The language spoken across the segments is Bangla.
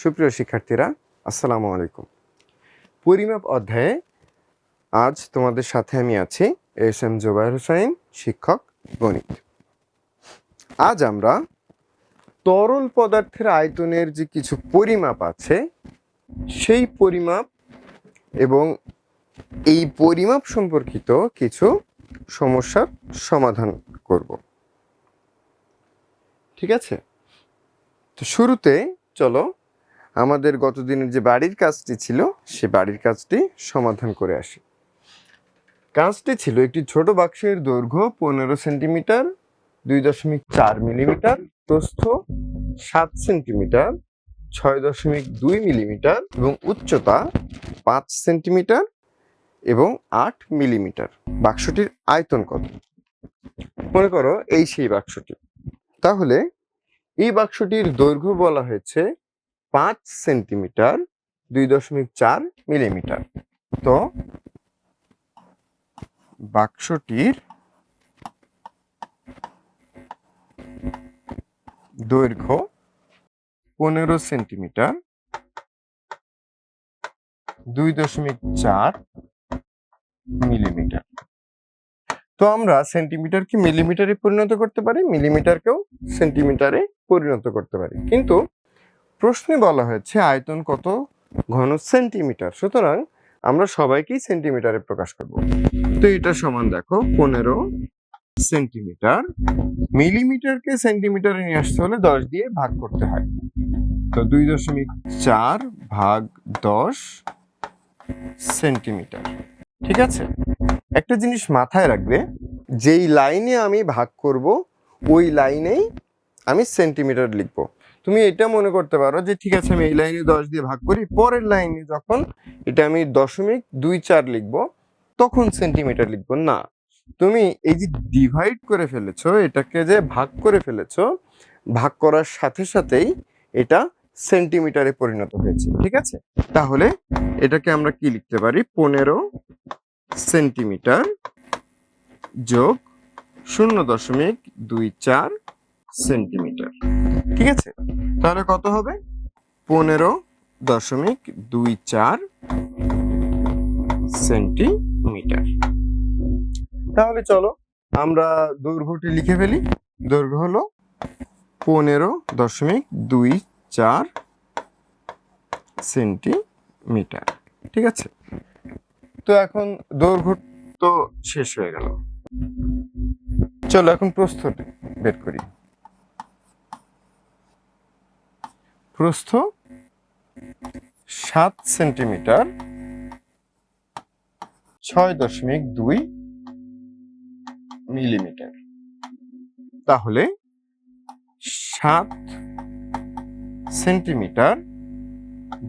সুপ্রিয় শিক্ষার্থীরা, আসসালামু আলাইকুম। পরিমাপ অধ্যায়ে আজ তোমাদের সাথে আমি আছি এস এম জোবায়ের হোসাইন শিক্ষক, গণিত। আজ আমরা তরল পদার্থের আয়তনের যে কিছু পরিমাপ আছে, সেই পরিমাপ এবং এই পরিমাপ সম্পর্কিত কিছু সমস্যার সমাধান করব। ঠিক আছে? তো শুরুতে চলো আমাদের গতদিনের যে বাড়ির কাজটি ছিল, সে বাড়ির কাজটি সমাধান করে আসি। কাজটি ছিল একটি ছোট বাক্সের দৈর্ঘ্য পনেরো সেন্টিমিটার, দুই দশমিক চার মিলিমিটার, প্রস্থ সাত সেন্টিমিটার, ছয় দশমিক দুই মিলিমিটার এবং উচ্চতা পাঁচ সেন্টিমিটার এবং আট মিলিমিটার। বাক্সটির আয়তন কত? মনে করো এই সেই বাক্সটি। তাহলে এই বাক্সটির দৈর্ঘ্য বলা হয়েছে পাঁচ সেন্টিমিটার দুই দশমিক চার মিলিমিটার। তো বাক্সটির দৈর্ঘ্য পনেরো সেন্টিমিটার দুই দশমিক চার মিলিমিটার। তো আমরা সেন্টিমিটারকে মিলিমিটারে পরিণত করতে পারি, মিলিমিটারকেও সেন্টিমিটারে পরিণত করতে পারি। কিন্তু প্রশ্নে বলা হয়েছে আয়তন কত? ঘন সেন্টিমিটার। সুতরাং আমরা সবাইকেই সেন্টিমিটারে প্রকাশ করব। তো এটা সমান দেখো, পনেরো সেন্টিমিটার। মিলিমিটারকে সেন্টিমিটারে নিয়ে আসতে হলে দশ দিয়ে ভাগ করতে হয়। তো দুই দশমিক চার ভাগ দশ সেন্টিমিটার। ঠিক আছে? একটা জিনিস মাথায় রাখবে, যেই লাইনে আমি ভাগ করব, ওই লাইনেই আমি সেন্টিমিটার লিখব। তুমি এটা মনে করতে পারো যে ঠিক আছে আমি এই লাইনে দশ দিয়ে ভাগ করি, পরের লাইনে যখন এটা আমি দশমিক দুই চার লিখব, তখন সেন্টিমিটার লিখব। না, তুমি এই যে ডিভাইড করে ফেলেছো, এটাকে যে ভাগ করে ফেলেছো, ভাগ করার সাথে সাথেই এটা সেন্টিমিটারে পরিণত হয়েছে, ঠিক আছে? তাহলে এটাকে আমরা কি লিখতে পারি? পনেরো সেন্টিমিটার যোগ শূন্য দশমিক দুই চার সেন্টিমিটার। ঠিক আছে? তাহলে কত হবে? পনেরো দশমিক দুই চার সেন্টিমিটার। তাহলে চলো, আমরা দৈর্ঘ্যটি লিখে ফেলি। দৈর্ঘ্য হলো পনেরো দশমিক দুই চার সেন্টিমিটার। ঠিক আছে? তো এখন দৈর্ঘ্য তো শেষ হয়ে গেল। চলো এখন প্রস্থটি বের করি। প্রস্থ সাত সেন্টিমিটার ছয় দশমিক দুই মিলিমিটার। তাহলে সাত সেন্টিমিটার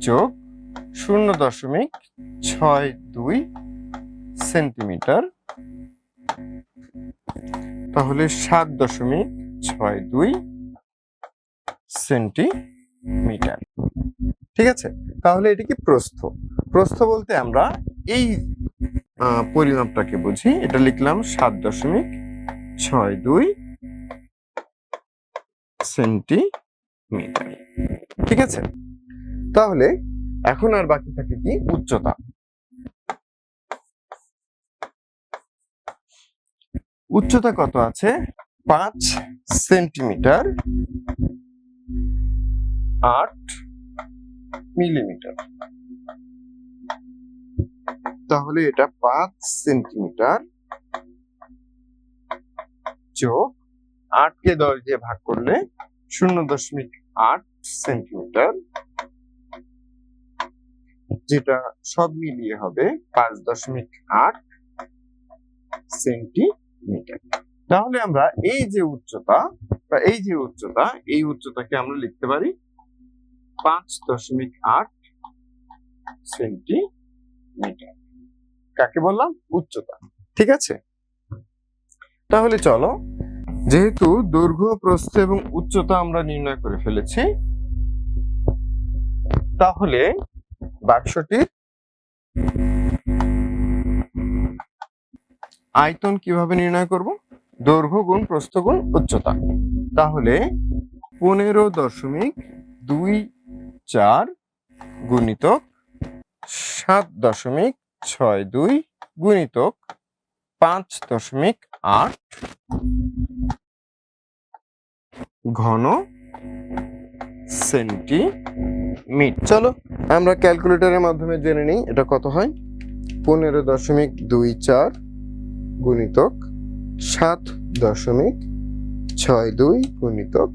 যোগ শূন্য দশমিক ছয় দুই সেন্টিমিটার। তাহলে সাত দশমিক ছয় দুই সেন্টিমিটার ঠিক আছে? তাহলে এটি কি প্রস্থ? প্রস্থ বলতে আমরা এই পরিমাপটাকে বুঝি। এটা লিখলাম সাত দশমিক ছয় দুই সেন্টিমিটার। ঠিক আছে? তাহলে এখন আর বাকি থাকে কি? উচ্চতা। উচ্চতা কত আছে? পাঁচ সেন্টিমিটার। আট মিলিমিটার। তাহলে এটা পাঁচ সেন্টিমিটার যোগ আটকে দশ দিয়ে ভাগ করলে শূন্য দশমিক আট সেন্টিমিটার, যেটা সব মিলিয়ে হবে পাঁচ দশমিক আট সেন্টিমিটার। তাহলে আমরা এই যে উচ্চতা, বা এই যে উচ্চতা, এই উচ্চতাকে আমরা লিখতে পারি পাঁচ দশমিক আট সেন্টিমিটার। কাকে বললাম? উচ্চতা। ঠিক আছে? তাহলে চলো, যেহেতু দৈর্ঘ্য, প্রস্থ এবং উচ্চতা আমরা নির্ণয় করে ফেলেছি, তাহলে বাক্সটির আয়তন কীভাবে নির্ণয় করব? দৈর্ঘ্য গুণ, প্রস্থ গুণ, উচ্চতা। তাহলে পনেরো দশমিক দুই চার গুণিতক সাত দশমিক ছয় দুই গুণিতক পাঁচ দশমিক আট ঘন সেন্টিমিটার। চলো, আমরা ক্যালকুলেটরের মাধ্যমে জেনে নিই এটা কত হয়। পনেরো দশমিক দুই চার গুণিতক সাত দশমিক ছয় দুই গুণিতক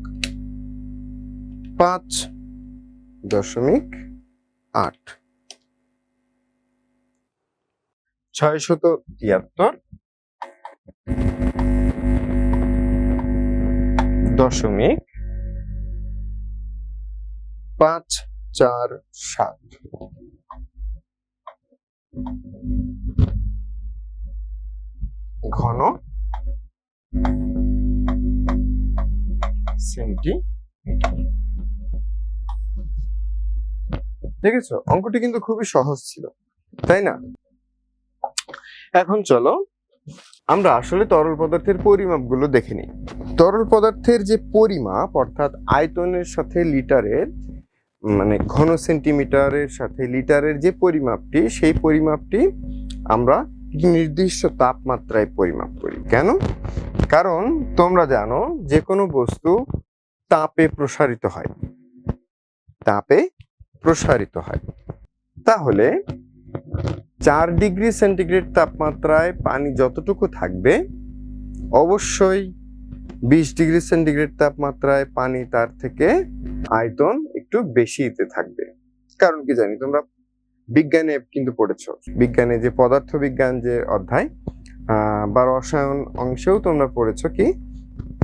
পাঁচ দশমিক আট। ছয়শত তিয়াত্তর দশমিক পাঁচ চার সাত। ঘন সেন্টিমিটার। দেখেছ? অঙ্কটি কিন্তু খুবই সহজ ছিল, তাই না? এখন চলো, আমরা আসলে তরল পদার্থের পরিমাপগুলো দেখে নিই। তরল পদার্থের যে পরিমাপ, অর্থাৎ আয়তনের সাথে লিটারের মানে ঘন সেন্টিমিটারের সাথে লিটারের যে পরিমাপটি, সেই পরিমাপটি আমরা নির্দিষ্ট তাপমাত্রায় পরিমাপ করি। কেন? কারণ তোমরা জানো যে কোনো বস্তু তাপে প্রসারিত হয়। তাপে প্রসারিত হয়। তাহলে চার ডিগ্রি সেন্টিগ্রেড তাপমাত্রায় পানি যতটুকু থাকবে, অবশ্যই বিশ ডিগ্রি সেন্টিগ্রেড তাপমাত্রায় পানি তার থেকে আয়তন একটু বেশিতে থাকবে। কারণ কি জানি, তোমরা বিজ্ঞানে কিন্তু পড়েছো। বিজ্ঞানে যে পদার্থ বিজ্ঞান যে অধ্যায় বা রসায়ন অংশেও তোমরা পড়েছো কি,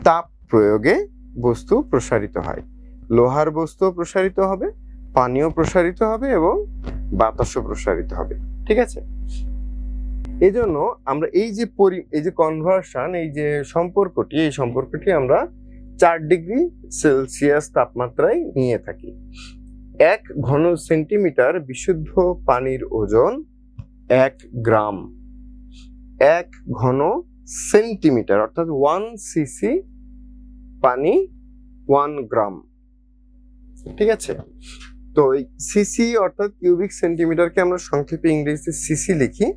তাপ প্রয়োগে বস্তু প্রসারিত হয়। লোহার বস্তু প্রসারিত হবে পানিও প্রসারিত হবে এবং বাতাসও প্রসারিত হবে, ঠিক আছে? এই জন্য আমরা এই যে পরি, এই যে কনভার্সন এই যে সম্পর্কটি, এই সম্পর্কটি আমরা চার ডিগ্রি সেলসিয়াস তাপমাত্রায় নিয়ে থাকি। এক ঘন সেন্টিমিটার বিশুদ্ধ পানির ওজন এক গ্রাম। এক ঘন সেন্টিমিটার, অর্থাৎ ওয়ান সিসি পানি ওয়ান গ্রাম, ঠিক আছে? তো এই সিসি অর্থাৎ কিউবিক সেন্টিমিটারকে আমরা সংক্ষেপে ইংরেজিতে সিসি লিখি।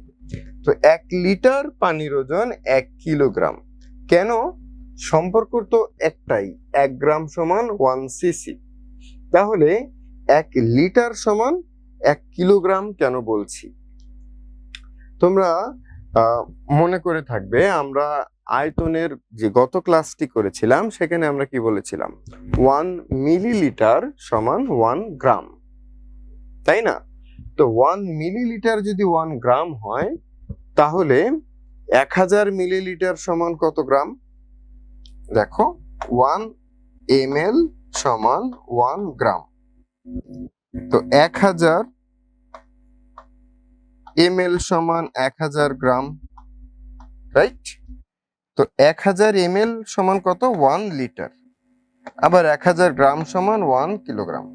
তো এক লিটার পানির ওজন এক কিলোগ্রাম। কেন? সম্পর্ক তো একটাই, এক গ্রাম সমান ওয়ান সিসি তাহলে এক লিটার সমান এক কিলোগ্রাম কেন বলছি? তোমরা মনে করে থাকবে, আমরা আয়তনের যে গত ক্লাসটি করেছিলাম, সেখানে আমরা কি বলেছিলাম? ওয়ান মিলিলিটার সমান ওয়ান গ্রাম তাই না? তো ওয়ান মিলিলিটার যদি ওয়ান গ্রাম হয়, তাহলে এক হাজার মিলিলিটার সমান কত গ্রাম দেখো ওয়ান এম এল সমান ওয়ান গ্রাম তো এক হাজার এম এল সমান এক হাজার গ্রাম রাইট তো এক হাজার এম সমান কত? One litre. আবার এক হাজার গ্রাম সমান ওয়ান কিলোগ্রাম।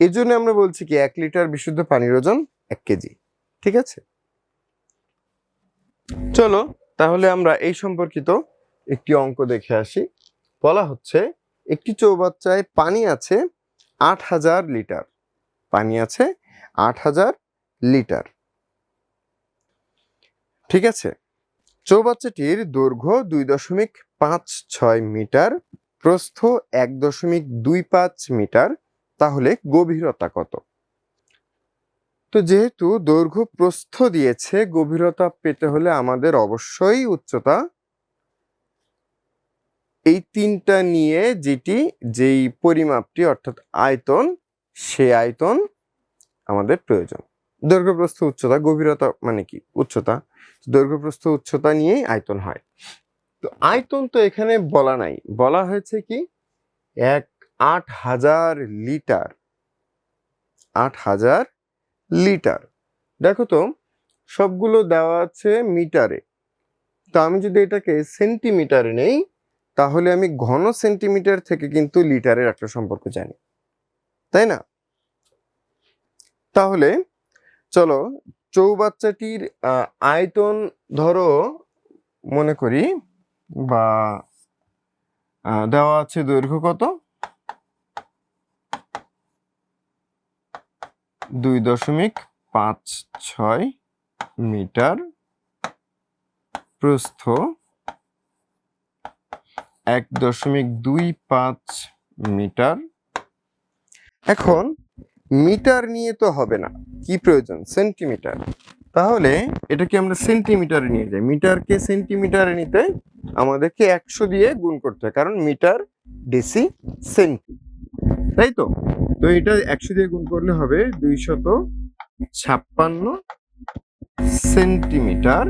এই জন্য আমরা বলছি কি, এক লিটার বিশুদ্ধ পানির ওজন এক কেজি। ঠিক আছে? চলো, তাহলে আমরা এই সম্পর্কিত একটি অঙ্ক দেখে আসি। বলা হচ্ছে, একটি চৌবাচ্চায় পানি আছে আট হাজার লিটার। পানি আছে আট হাজার লিটার। ঠিক আছে? চৌবাচ্চাটির দৈর্ঘ্য দুই দশমিক পাঁচ ছয় মিটার, প্রস্থ এক দশমিক দুই পাঁচ মিটার, তাহলে গভীরতা কত? তো যেহেতু দৈর্ঘ্য প্রস্থ দিয়েছে, গভীরতা পেতে হলে আমাদের অবশ্যই উচ্চতা এই তিনটা নিয়ে যেটি যেই পরিমাপটি, অর্থাৎ আয়তন, সে আয়তন আমাদের প্রয়োজন। দৈর্ঘ্য, প্রস্থ, উচ্চতা, গভীরতা মানে কি? উচ্চতা। দৈর্ঘ্য প্রস্থ উচ্চতা নিয়েই আয়তন হয়। তো আয়তন তো এখানে বলা নাই। বলা হয়েছে কি? এক আট হাজার লিটার। আট হাজার লিটার। দেখো তো, সবগুলো দেওয়া আছে মিটারে। তো আমি যদি এটাকে সেন্টিমিটারে নেই, তাহলে আমি ঘন সেন্টিমিটার থেকে কিন্তু লিটারের একটা সম্পর্ক জানি। তাই না? তাহলে, চলো চৌবাচ্চাটির আয়তন ধরো মনে করি বা দেওয়া আছে দৈর্ঘ্য কত? দুই দশমিক পাঁচ ছয় মিটার প্রস্থ এক দশমিক দুই পাঁচ মিটার। এখন মিটার নিয়ে তো হবে না। কি প্রয়োজন? সেন্টিমিটার। তাহলে এটাকে আমরা সেন্টিমিটারে নিয়ে যাই। মিটারকে সেন্টিমিটারে নিতে আমাদেরকে একশো দিয়ে গুণ করতে হয়, কারণ মিটার ডেসি সেন্টি। তাই তো? তো এটা একশো দিয়ে গুণ করলে হবে দুইশত ছাপ্পান্ন সেন্টিমিটার।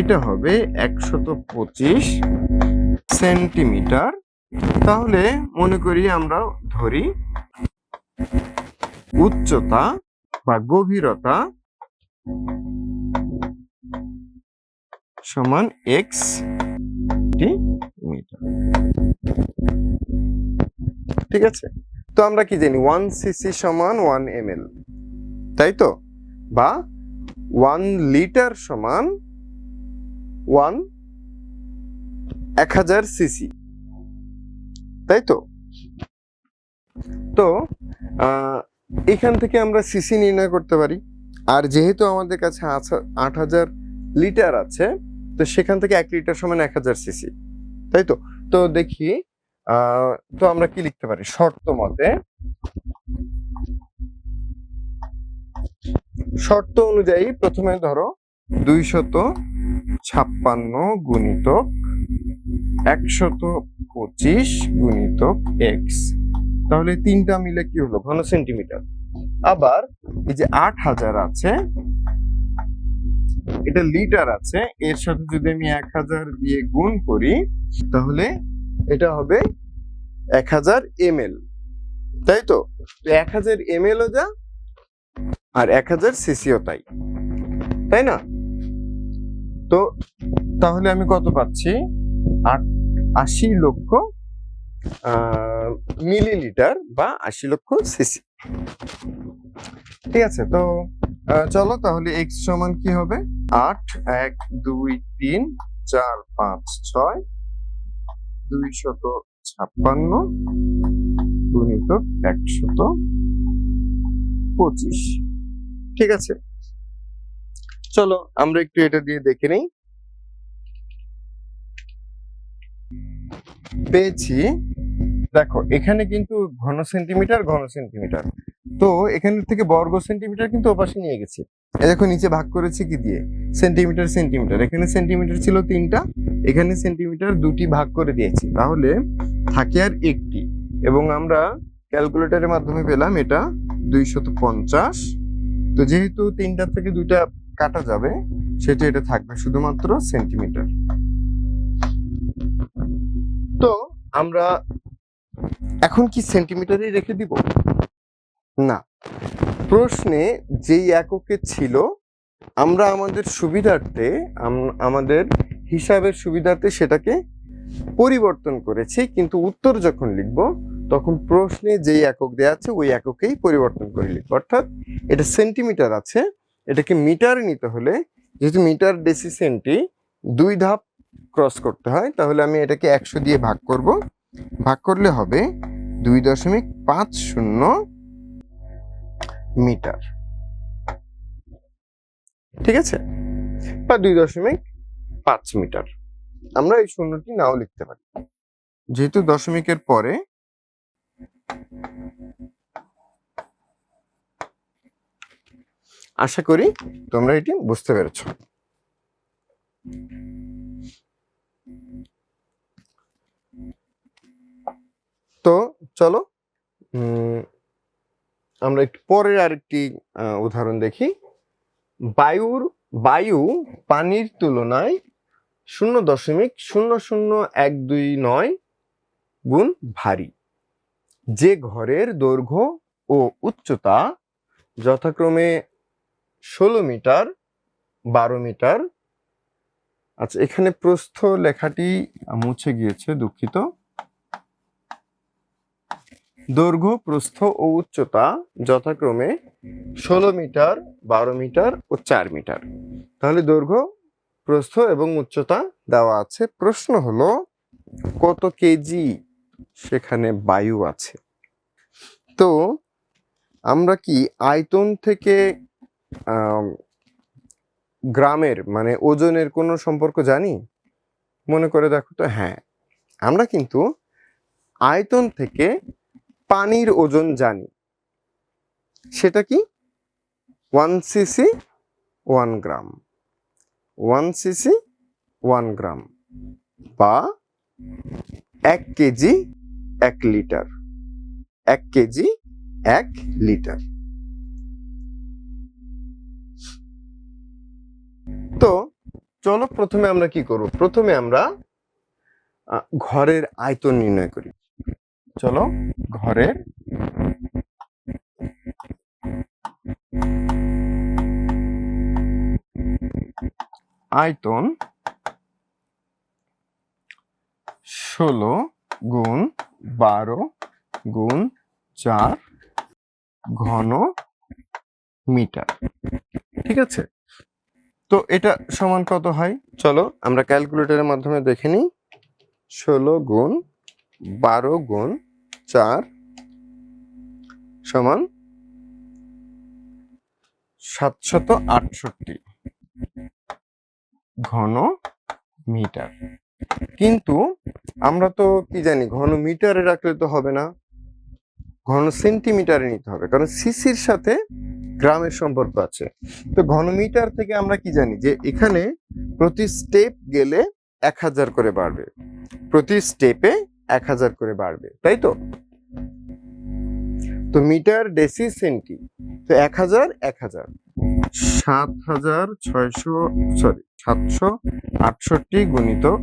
এটা হবে একশত পঁচিশ সেন্টিমিটার। তাহলে মনে করি আমরা ধরি উচ্চতা বা গভীরতা সমান এক্স মিটার ঠিক আছে? তো আমরা কি জানি? ওয়ান সিসি সমান ওয়ান এম এল তাই তো? বা ওয়ান লিটার সমান ওয়ান এক হাজার সিসি তাই তো? তো এখান থেকে আমরা সিসি নির্ণয় করতে পারি। আর যেহেতু আমাদের কাছে আট হাজার লিটার আছে, তো সেখান থেকে এক লিটার সমান এক হাজার সিসি তাই তো? তো দেখি তো আমরা কি লিখতে পারি? শর্ত মতে, শর্ত অনুযায়ী প্রথমে ধরো দুইশত ছাপ্পান্ন গুণিতক একশত পঁচিশ গুণিতক এক্স। তাহলে তিনটা মিলে কি হলো? ঘন সেন্টিমিটার। আবার এই যে আট হাজার আছে, এটা লিটার আছে, এর সাথে যদি আমি এক হাজার দিয়ে গুণ করি, তাহলে এটা হবে এক হাজার এম তাই তো? এক হাজার এম ও যা, আর এক হাজার সিসিও তাই। তাই না? তো তাহলে আমি কত পাচ্ছি? আট, আশি লক্ষ মিলিলিটার বা আশি লক্ষ সিসি। ঠিক আছে, তো চলো তাহলে এক্স সমান কি হবে? আট, এক, দুই, তিন, চার, পাঁচ, ছয় দুই শত ছাপ্পান্ন গুণিত একশত পঁচিশ। ঠিক আছে, চলো আমরা একটু এটা দিয়ে দেখে নেই। পেয়েছি দেখো, এখানে কিন্তু ঘন সেন্টিমিটার ঘন সেন্টিমিটার তো এখান থেকে বর্গ সেন্টিমিটার কিন্তু ওপাশে নিয়ে গেছি। এই দেখো, নিচে ভাগ করেছি কি দিয়ে? সেন্টিমিটার সেন্টিমিটার এখানে সেন্টিমিটার ছিল তিনটা, এখানে সেন্টিমিটার দুটি ভাগ করে দিয়েছি। তাহলে থাকে আর একটি। এবং আমরা ক্যালকুলেটরের মাধ্যমে পেলাম এটা দুইশত পঞ্চাশ। তো যেহেতু তিনটা থেকে দুইটা কাটা যাবে, সেটা এটা থাকবে শুধুমাত্র সেন্টিমিটার তো আমরা এখন কি সেন্টিমিটারই রেখে দিব? না। প্রশ্নে যেই এককে ছিল, আমরা আমাদের সুবিধার্থে আমাদের হিসাবের সুবিধার্থে সেটাকে পরিবর্তন করেছি, কিন্তু উত্তর যখন লিখব, তখন প্রশ্নে যেই একক দেওয়া আছে, ওই এককেই পরিবর্তন করে লিখব। অর্থাৎ এটা সেন্টিমিটার আছে, এটাকে মিটার নিতে হলে যেহেতু মিটার ডেসি সেন্টি দুই ধাপ ক্রস করতে হয়, তাহলে আমি এটাকে একশো দিয়ে ভাগ করব। ভাগ করলে হবে দুই দশমিক পাঁচ শূন্য মিটার। ঠিক আছে? বা দুই দশমিক পাঁচ মিটার। আমরা এই শূন্যটি নাও লিখতে পারি। যেহেতু দশমিকের পরে আশা করি তোমরা এটি বুঝতে পেরেছ। তো চলো আমরা একটু পরের আরেকটি উদাহরণ দেখি। বায়ুর, বায়ু পানির তুলনায় শূন্য দশমিক শূন্য শূন্য এক দুই নয় গুণ ভারী। যে ঘরের দৈর্ঘ্য ও উচ্চতা যথাক্রমে ষোলো মিটার, বারো মিটার আচ্ছা এখানে প্রস্থ লেখাটি মুছে গিয়েছে দুঃখিত। দৈর্ঘ্য, প্রস্থ ও উচ্চতা যথাক্রমে ষোলো মিটার, বারো মিটার ও চার মিটার। তাহলে দৈর্ঘ্য, প্রস্থ এবং উচ্চতা দেওয়া আছে। প্রশ্ন হলো, কত কেজি সেখানে বায়ু আছে? তো আমরা কি আয়তন থেকে গ্রামের মানে ওজনের কোনো সম্পর্ক জানি? মনে করে দেখো তো হ্যাঁ। আমরা কিন্তু আয়তন থেকে পানির ওজন জানি। সেটা কি? One CC, one gram. One CC, one gram বা এক কেজি, এক লিটার। এক কেজি, এক লিটার। তো চলো প্রথমে আমরা কি করব? প্রথমে আমরা ঘরের আয়তন নির্ণয় করি। চলো ঘরের আয়তন ষোলো গুণ বারো গুণ চার ঘন মিটার। ঠিক আছে? তো এটা সমান কত হয়? চলো আমরা ক্যালকুলেটরের মাধ্যমে দেখে নিই। ষোলো গুণ বারো গুণ চার সমান সাতশত আটষট্টি ঘন মিটার। কিন্তু আমরা তো কি জানি, ঘন মিটারে রাখলে তো হবে না। ঘন সেন্টিমিটারে নিতে হবে, কারণ সিসির সাথে গ্রামের সম্পর্ক আছে। তো ঘন মিটার থেকে আমরা কি জানি যে এখানে প্রতি স্টেপ গেলে এক হাজার করে বাড়বে। প্রতি স্টেপে এক হাজার করে বাড়বে, তাই তো? তো মিটার ডেসি সেন্টি তো এক হাজার এক হাজার। সাত হাজার ছয়শো সরি সাতশো আটষট্টি গুণিতক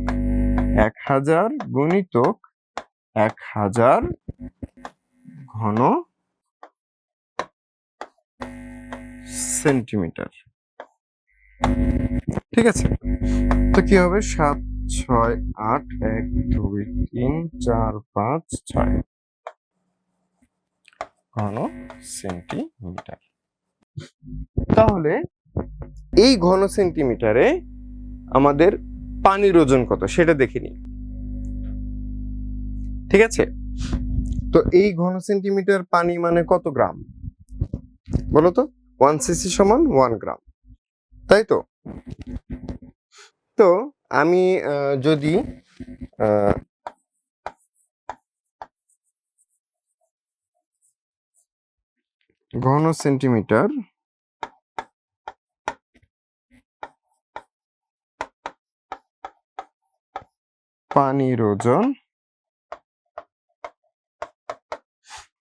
এক হাজার গুণিতক এক হাজার ঘন সেন্টিমিটার। ঠিক আছে? তো কি হবে? সাত ছয় আট এক দুই তিন চার পাঁচ ছয়। ঘন সেন্টিমিটার। তাহলে এই ঘন সেন্টিমিটারে আমাদের পানির ওজন কত সেটা দেখে নিই। ঠিক আছে? তো এই ঘন সেন্টিমিটার পানি মানে কত গ্রাম? বলো তো ওয়ান সিসি সমান ওয়ান গ্রাম। তাই তো? তো আমি যদি ঘন সেন্টিমিটার পানির ওজন,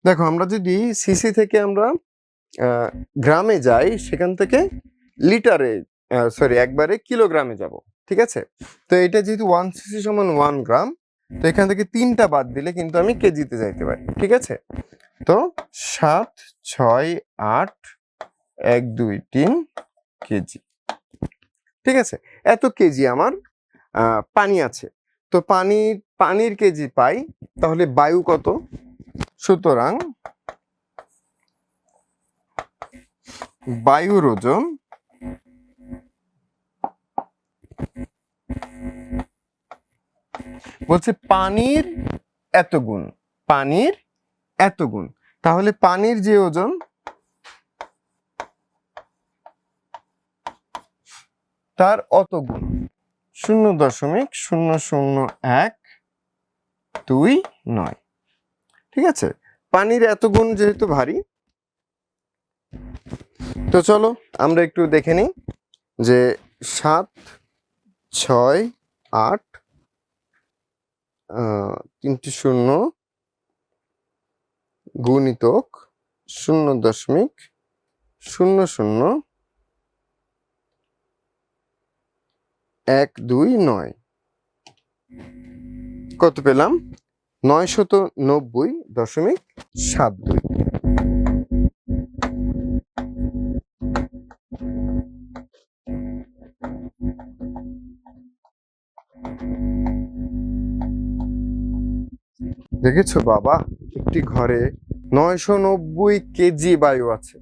দেখো আমরা যদি সিসি থেকে আমরা গ্রামে যাই, সেখান থেকে লিটারে সরি একবারে কিলোগ্রামে যাব। ঠিক আছে? তো এটা যেহেতু ওয়ান সিসি সমান ওয়ান গ্রাম তো এখান থেকে তিনটা বাদ দিলে কিন্তু আমি কেজিতে যাইতে পারি, ঠিক আছে? তো সাত, ছয়, আট, এক, দুই, তিন কেজি, ঠিক আছে? এত কেজি আমার পানি আছে। তো পানি, পানির কেজি পাই, তাহলে বায়ু কত? সুতরাং বায়ুর ওজন বলছে পানির এত গুণ, পানির এত গুণ। তাহলে পানির যে ওজন, তার অত গুণ। শূন্য দশমিক শূন্য শূন্য এক দুই নয়। ঠিক আছে? পানির এত গুণ যেহেতু ভারী, তো চলো আমরা একটু দেখে নিই যে সাত ছয়, আট তিনটি শূন্য গুণিতক শূন্য দশমিক শূন্য শূন্য এক, দুই, নয়। কত পেলাম? নয়শত নব্বই দশমিক সাত দুই। দেখেছ বাবা? একটি ঘরে নয়শো নব্বই কেজি বায়ু আছে।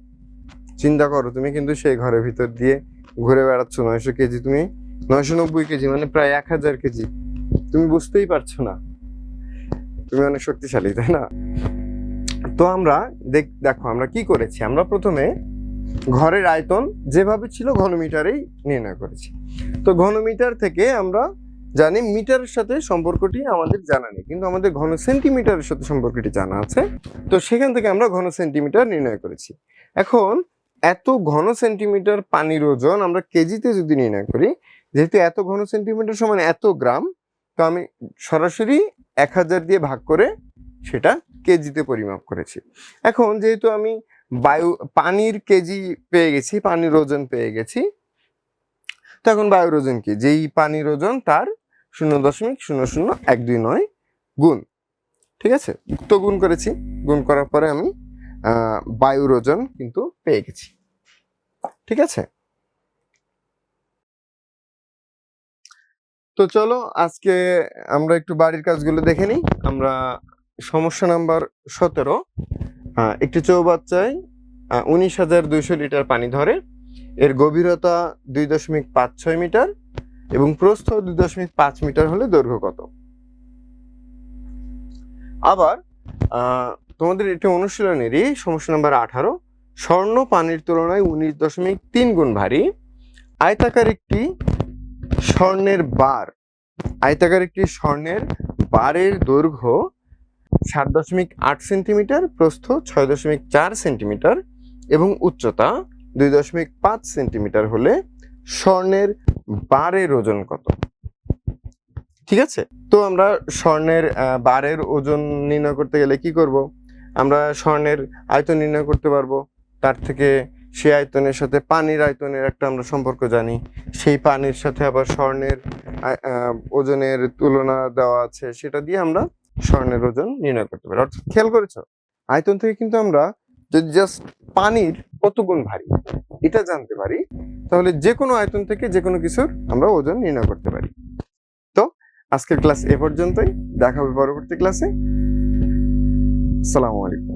চিন্তা করো, তুমি কিন্তু সেই ঘরের ভিতর দিয়ে ঘুরে বেড়াচ্ছ। নয়শো কেজি, তুমি নয়শো নব্বই কেজি মানে প্রায় এক হাজার কেজি। তুমি বুঝতেই পারছ না। তুমি অনেক শক্তিশালী, তাই না? তো আমরা দেখ, দেখো, আমরা কি করেছি? আমরা প্রথমে ঘরের আয়তন যেভাবে ছিল ঘনমিটারেই নির্ণয় করেছি। তো ঘনমিটার থেকে আমরা জানি মিটারের সাথে সম্পর্কটি আমাদের জানা নেই, কিন্তু আমাদের ঘন সেন্টিমিটারের সাথে সম্পর্কটি জানা আছে। তো সেখান থেকে আমরা ঘন সেন্টিমিটার নির্ণয় করেছি। এখন এত ঘন সেন্টিমিটার পানির ওজন আমরা কেজিতে যদি নির্ণয় করি, যেহেতু এত ঘন সেন্টিমিটার সমান এত গ্রাম, তো আমি সরাসরি এক হাজার দিয়ে ভাগ করে সেটা কেজিতে পরিমাপ করেছি। এখন যেহেতু আমি বায়ু, পানির কেজি পেয়ে গেছি, পানির ওজন পেয়ে গেছি তখন বায়ুর ওজন কি? যেই পানির ওজন, তার শূন্য দশমিক শূন্য শূন্য এক দুই নয় গুণ। ঠিক আছে? তো গুণ করেছি। গুণ করার পরে আমি বায়ুর ওজন কিন্তু পেয়ে গেছি। ঠিক আছে? তো চলো, আজকে আমরা একটু বাড়ির কাজগুলো দেখে নিই। আমরা সমস্যা নাম্বার সতেরো একটি চৌবাচ্চায় উনিশ হাজার দুইশো লিটার পানি ধরে। এর গভীরতা দুই দশমিক পাঁচ ছয় মিটার। এবং প্রস্থ দুই দশমিক পাঁচ মিটার হলে দৈর্ঘ্য কত? আবার তোমাদের এটি অনুশীলনেরই সমস্যা নাম্বার আঠারো, স্বর্ণ পানির তুলনায় উনিশ দশমিক তিন গুণ ভারী। আয়তাকার একটি স্বর্ণের বার, আয়তাকার একটি স্বর্ণের বারের দৈর্ঘ্য সাত দশমিক আট সেন্টিমিটার, প্রস্থ ছয় দশমিক চার সেন্টিমিটার এবং উচ্চতা দুই দশমিক পাঁচ সেন্টিমিটার হলে স্বর্ণের বারের ওজন কত? ঠিক আছে? তো আমরা স্বর্ণের বারের ওজন নির্ণয় করতে গেলে কি করব? আমরা স্বর্ণের আয়তন নির্ণয় করতে পারব। তার থেকে সেই আয়তনের সাথে পানির আয়তনের একটা আমরা সম্পর্ক জানি। সেই পানির সাথে আবার স্বর্ণের ওজনের তুলনা দেওয়া আছে। সেটা দিয়ে আমরা স্বর্ণের ওজন নির্ণয় করতে পারি। অর্থাৎ খেয়াল করেছ? আয়তন থেকে কিন্তু আমরা যদি জাস্ট পানির কত গুণ ভারী, এটা জানতে পারি, তাহলে যে কোনো আয়তন থেকে যে কোনো কিছুর আমরা ওজন নির্ণয় করতে পারি। তো আজকের ক্লাস এ পর্যন্তই, দেখা হবে পরবর্তী ক্লাসে আসসালামু আলাইকুম।